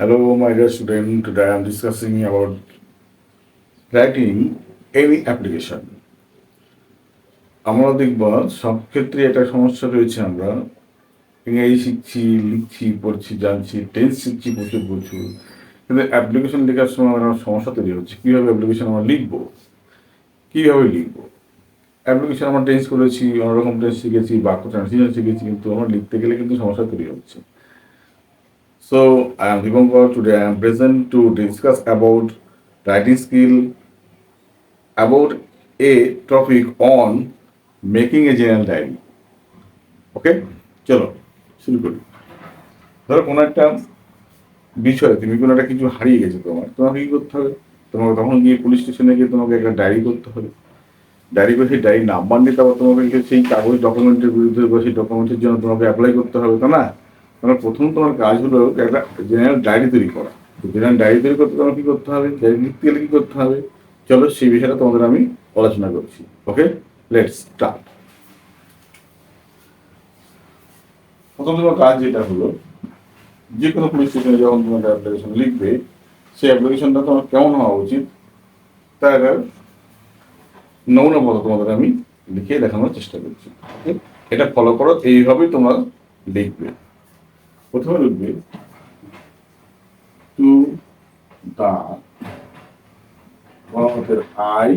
Hello, my dear student. Today I am discussing about writing any application. আমরা দেখব সব ক্ষেত্রে একটা সমস্যা রয়েছে আমরা। ইংরেজি শিখছি লিখছি পড়ছি জানছি টেন্স শিখছি প্রচুর প্রচুর। কিন্তু অ্যাপ্লিকেশন লেখার সময় আমার সমস্যা তৈরি হচ্ছে। কীভাবে অ্যাপ্লিকেশন আমরা লিখব? কীভাবে লিখব? অ্যাপ্লিকেশন আমরা টেন্স করেছি অন্যরকম টেন্স শিখেছি বাক্য ট্রান্সলেশন শিখেছি কিন্তু আমরা লিখতে গেলে কিন্তু সমস্যা তৈরি হচ্ছে। So, I am Dipankar. Today, I am present to discuss about writing skill, about a topic on making a journal diary. ওকে চলো, শুরু করি। ধরো, কোনো একটা বিষয় তুমি কোনো একটা কিছু হারিয়ে গেছে তোমার, তোমাকে কি করতে হবে? তোমাকে তখন গিয়ে পুলিশ স্টেশনে গিয়ে তোমাকে একটা ডায়েরি করতে হবে। ডায়েরি করে সেই ডায়েরি নাম্বার নিতে হবে তোমাকে সেই কাগজ ডকুমেন্টের বিরুদ্ধে সেই ডকুমেন্টের জন্য তোমাকে অ্যাপ্লাই করতে হবে তো না? তোমার প্রথম তোমার কাজ হলো একটা জেনারেল ডায়েরি তৈরি করা। জেনারেল ডায়েরি তৈরি করতে তোমার কি করতে হবে? ডায়েরি লিখতে গেলে কি করতে হবে? চলো সেই বিষয়টা তোমাদের আমি আলোচনা করছি। ওকে লেটস স্টার্ট প্রথম তোমার কাজ যেটা হলো, যে কোনো পুলিশ স্টেশনে যখন তোমার অ্যাপ্লিকেশন লিখবে, সেই অ্যাপ্লিকেশনটা তোমার কেমন হওয়া উচিত? তার একটা নমুনা মতো তোমাদের আমি লিখে দেখানোর চেষ্টা করছি? এটা ফলো করো, এইভাবেই তোমরা লিখবে। প্রথমে লিখবে টু দা আই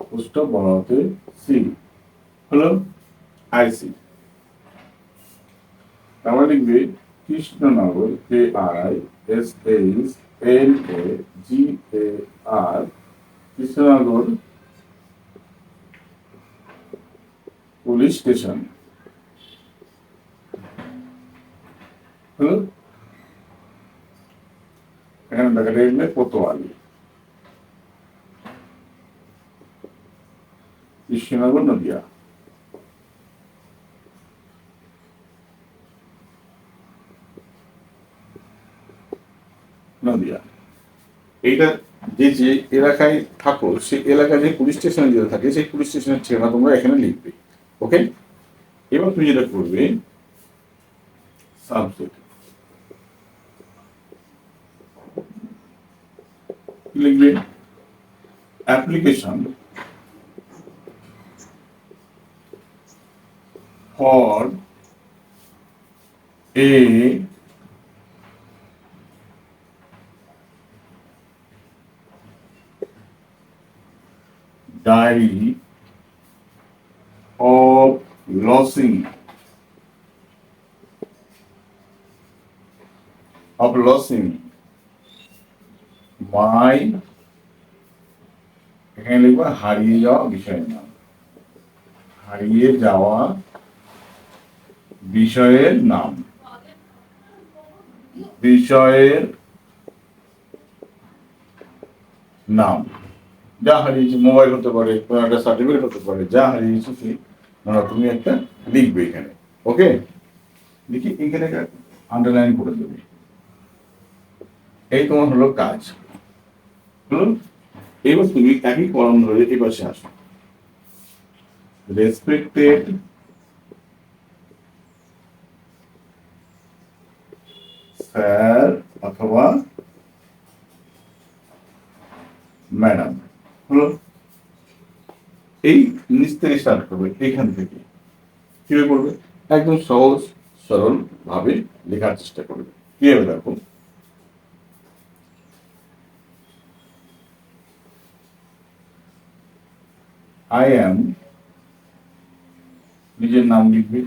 পুষ্ট বড় সি। হলো আই সি। তারপরে লিখবে, Krishnanagar K I S H N A G A R Krishnanagar police station হলো এখানে দেখা দেখবে কোতোয়ালি। কৃষ্ণনগর নদিয়া। নদিয়া। এইটা যে যে এলাকায় থাকো সেই এলাকায় যে পুলিশ স্টেশনে যেটা থাকে, সেই পুলিশ স্টেশনের ঠিকানা তোমরা এখানে লিখবে ওকে এবার তুমি যেটা করবে সাবজেক্ট লিখবে application for a diary of losing of losing my এখানে লিখব হারিয়ে যাওয়া বিষয়ের নাম হারিয়ে যাওয়া বিষয়ের নাম। বিষয়ের নাম। যা হারিয়েছে মোবাইল হতে পারে, কোনো একটা সার্টিফিকেট হতে পারে, যা হারিয়েছে, সেই মানে তুমি একটা লিখবে এখানে ওকে লিখি এখানে আন্ডারলাইন করে দেবে। এই তোমার হলো কাজ। হলো এবার তুমি একই কলম ধরে এই পাশে আসো। রেসপেক্টেড স্যার অথবা ম্যাডাম। হলো, এই নিচ থেকে স্টার্ট করবে, এইখান থেকে। কীভাবে করবে? একদম সহজ, সরল ভাবে লেখার চেষ্টা করবে। কীভাবে দেখো? আই অ্যাম নিজের নাম লিখবে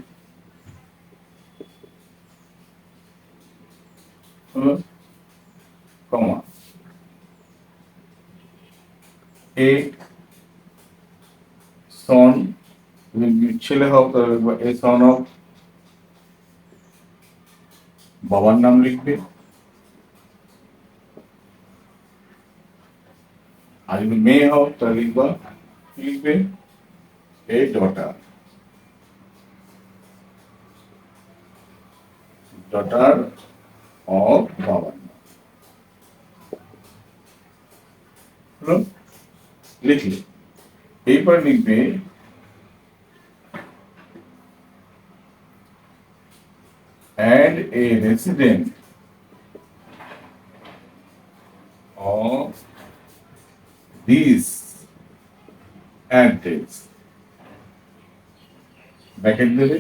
হলো কমা এ সন। ছেলে হোক তাহলে লিখবে এ সন। অফ বাবার নাম লিখবে। আর যদি মেয়ে হোক তাহলে লিখবা, লিখবে এ ডটার ডটার অফ বাবার নাম। হলো? লিখলে এইবার লিখবে and a resident of these address bracket দেবে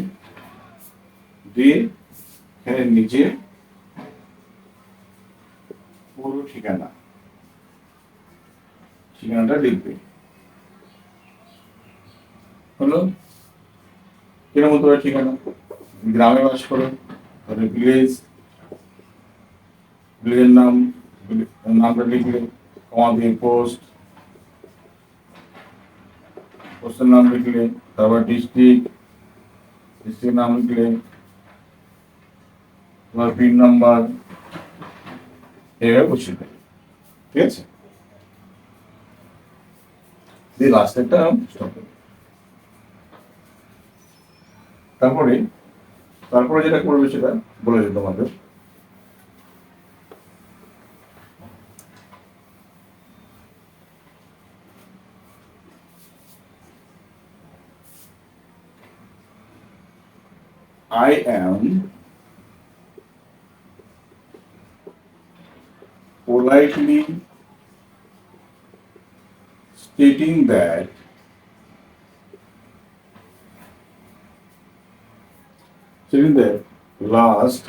দিয়ে এখানে নিচে হলো? কীরকম হতে পারে ঠিকানা? গ্রামে বাস করো তাহলে ভিলেজ ভিলেজের নাম নামটা লিখলে কমা দিয়ে পোস্ট পোস্টের নাম লিখলে, তারপর ডিস্ট্রিক্ট ডিস্ট্রিক্ট নাম লিখলে, তোমার পিন নাম্বার এইভাবে দেবে, ঠিক আছে? দিয়ে লাস্টেরটা স্টপ করবে তারপরে তারপরে যেটা করবে সেটা বলে দিই তোমাদের। I am politely stating that stating that last.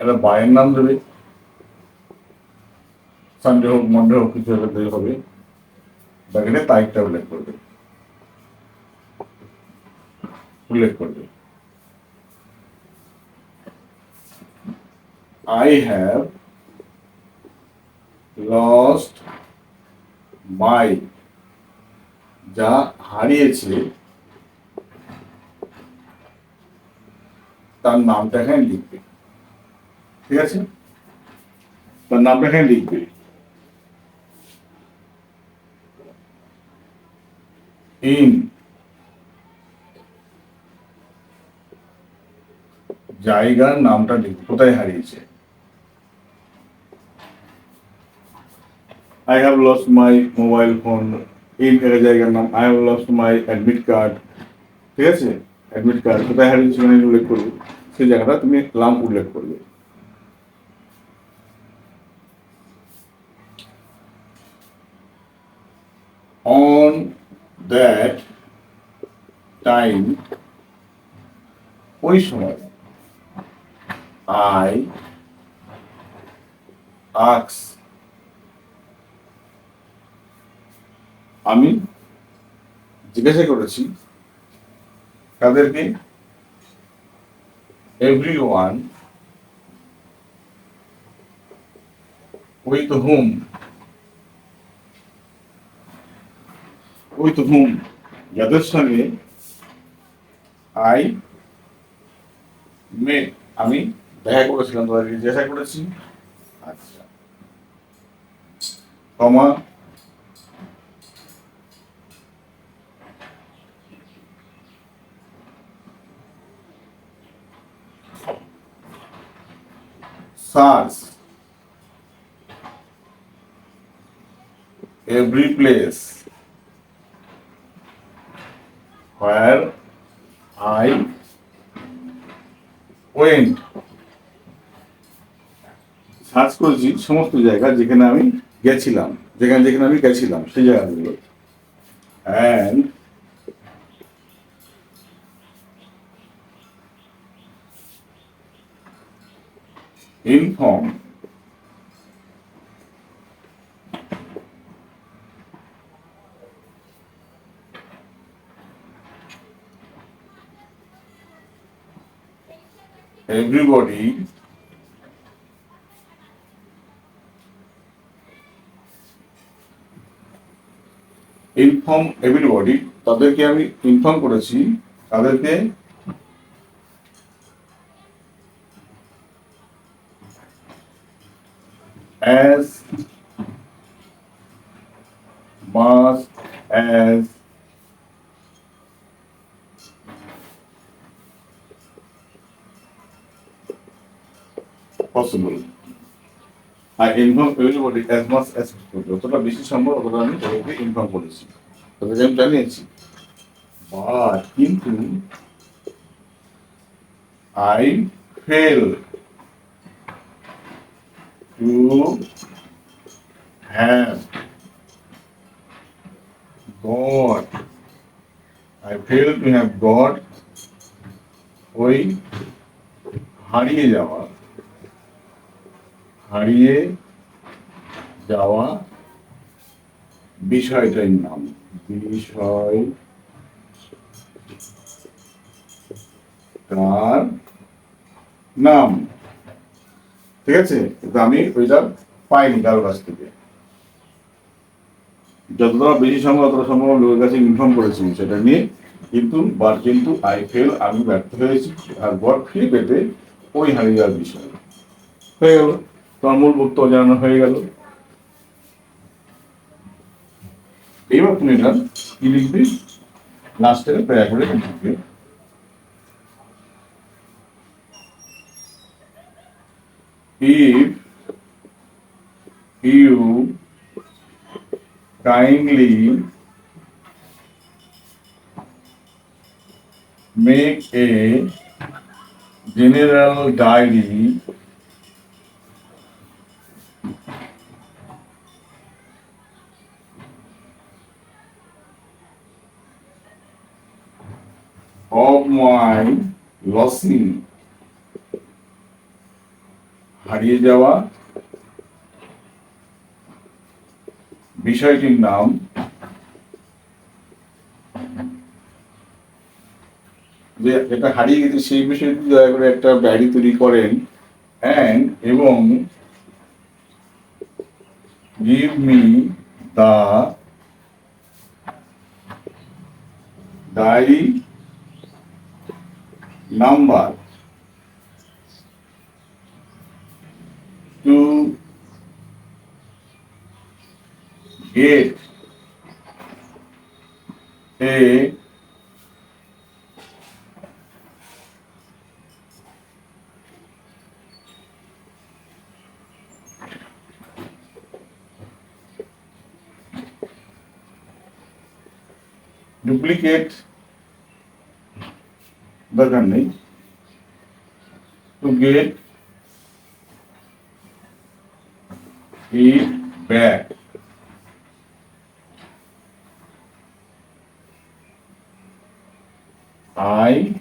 একটা বায়ের নাম দেবে। সানডে হোক মন্ডে হোক, কিছু একটা দেবে হবে। ব্যাকেটে তারিখটা উল্লেখ করবে। উল্লেখ করবে। I have lost my যা হারিয়েছে তার নামটা এখানে লিখবে। ঠিক আছে? তার নামটা এখানে লিখবে। ইন জায়গার নামটা লিখবে। কোথায় হারিয়েছে? I have lost my mobile phone in একটা জায়গার নাম lost my admit card, ঠিক আছে? অ্যাডমিট কার্ড কোথায় হারিয়েছে সেখানে উল্লেখ করবে। সেই জায়গাটা তুমি নাম উল্লেখ করবে। On that time, ওই সময় I ask আমি জিজ্ঞাসা করেছি, তাদেরকে everyone with whom with whom যাদের সঙ্গে আই মে আমি দেখা করেছিলাম, তাদেরকে জিজ্ঞাসা করেছি। আচ্ছা। Comma search every place where I went. Search করেছি সমস্ত জায়গা যেখানে আমি গেছিলাম, যেখানে যেখানে আমি গেছিলাম, সেই জায়গাগুলো। And inform. Everybody inform everybody তাদেরকে আমি ইনফর্ম করেছি তাদেরকে Inform everybody as much as possible. যতটা বেশি সম্ভব ততটা আমি তাদেরকে ইনফর্ম করেছি। তাদেরকে আমি জানিয়েছি। বাট কিন্তু I fail to have got I fail to have got ওই হারিয়ে যাওয়া হারিয়ে যাওয়া বিষয়টার নাম। বিষয় তার নাম। ঠিক আছে? কিন্তু আমি ওইটা পাইনি কারও কাছ থেকে। যতটা বেশি সম্ভব, ততটা সম্ভব লোকের কাছে ইনফর্ম করেছি সেটা নিয়ে। কিন্তু বার কিন্তু আই ফেল আমি ব্যর্থ হয়েছি, আর গড ফ্রি পেতে ওই হারিয়ে যাওয়ার বিষয়। হয়ে গেল। তোমার মূল বক্তব্য জানানো হয়ে গেল। এইবার তুমি এটা কি লিখবে? লাস্টের প্রেয়ার করে লিখবে। If you kindly make a general diary of my losing হারিয়ে যাওয়া বিষয়টির নাম যে এটা হারিয়ে গেছে, সেই বিষয়ে যদি দয়া করে একটা ডায়েরি তৈরি করেন। অ্যান্ড এবং give me the diary number एक एक डुप्लीकेट दरकार नहीं to get E back I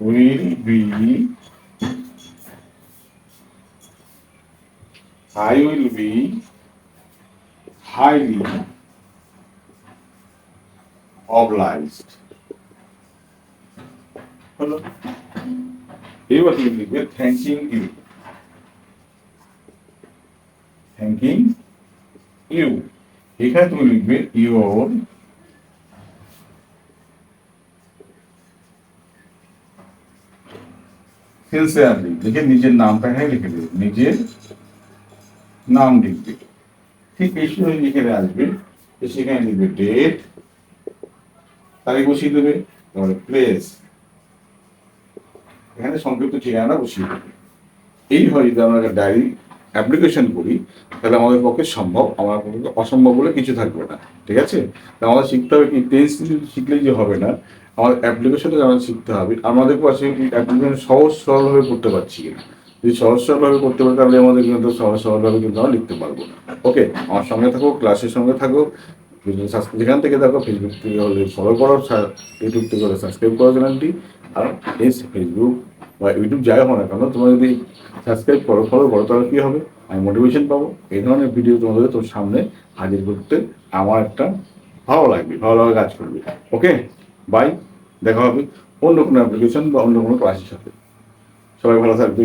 will be, I will be highly obliged. হলো এবার তুমি লিখবে থ্যাংকিং ইউ থ্যাংকিং ইউ এখানে তুমি লিখবে ইউর সিনসিয়ারলি লিখে নিজের নামটা এখানে লিখে দেবে নিজের নাম লিখবে। ঠিক এই সময় লিখে আসবে তো সেখানে লিখবে ডেট তারিখ বসিয়ে দেবে, তারপরে প্লেস এখানে সংক্ষিপ্ত ঠিকানা বসিয়ে দেবে। এইভাবে যদি আমরা একটা ডায়েরি অ্যাপ্লিকেশন করি, তাহলে আমাদের পক্ষে সম্ভব, আমার পক্ষে অসম্ভব বলে কিছু থাকবে না। ঠিক আছে? তা আমাদের শিখতে হবে কি? টেন্স শিখলেই যে হবে না আমাদের অ্যাপ্লিকেশনটা আমাদের শিখতে হবে। আমাদের পাশে অ্যাপ্লিকেশন সহজ সরলভাবে করতে পারছি কিনা। যদি সহজ সরলভাবে করতে পারি, তাহলে আমাদের কিন্তু সহজ সরলভাবে কিন্তু আমরা লিখতে পারব না। ওকে আমার সঙ্গে থাকো ক্লাসের সঙ্গে থাকো। যেখান থেকে দেখো ফেসবুক থেকে হলে ফলো করো ইউটিউব থেকে হলে সাবস্ক্রাইব করো চ্যানেলটি আর এই ফেসবুক বা ইউটিউব যাই হোক না কেন, তোমরা যদি সাবস্ক্রাইব করো ফলো করো, তাহলে কী হবে? আমি মোটিভেশন পাবো। এই ধরনের ভিডিও তোমাদের তোর সামনে হাজির করতে আমার একটা ভালো লাগবে, ভালো লাগা কাজ করবে। ওকে বাই দেখা হবে অন্য কোনো অ্যাপ্লিকেশন বা অন্য কোনো ক্লাসের সাথে। সবাই ভালো থাকবে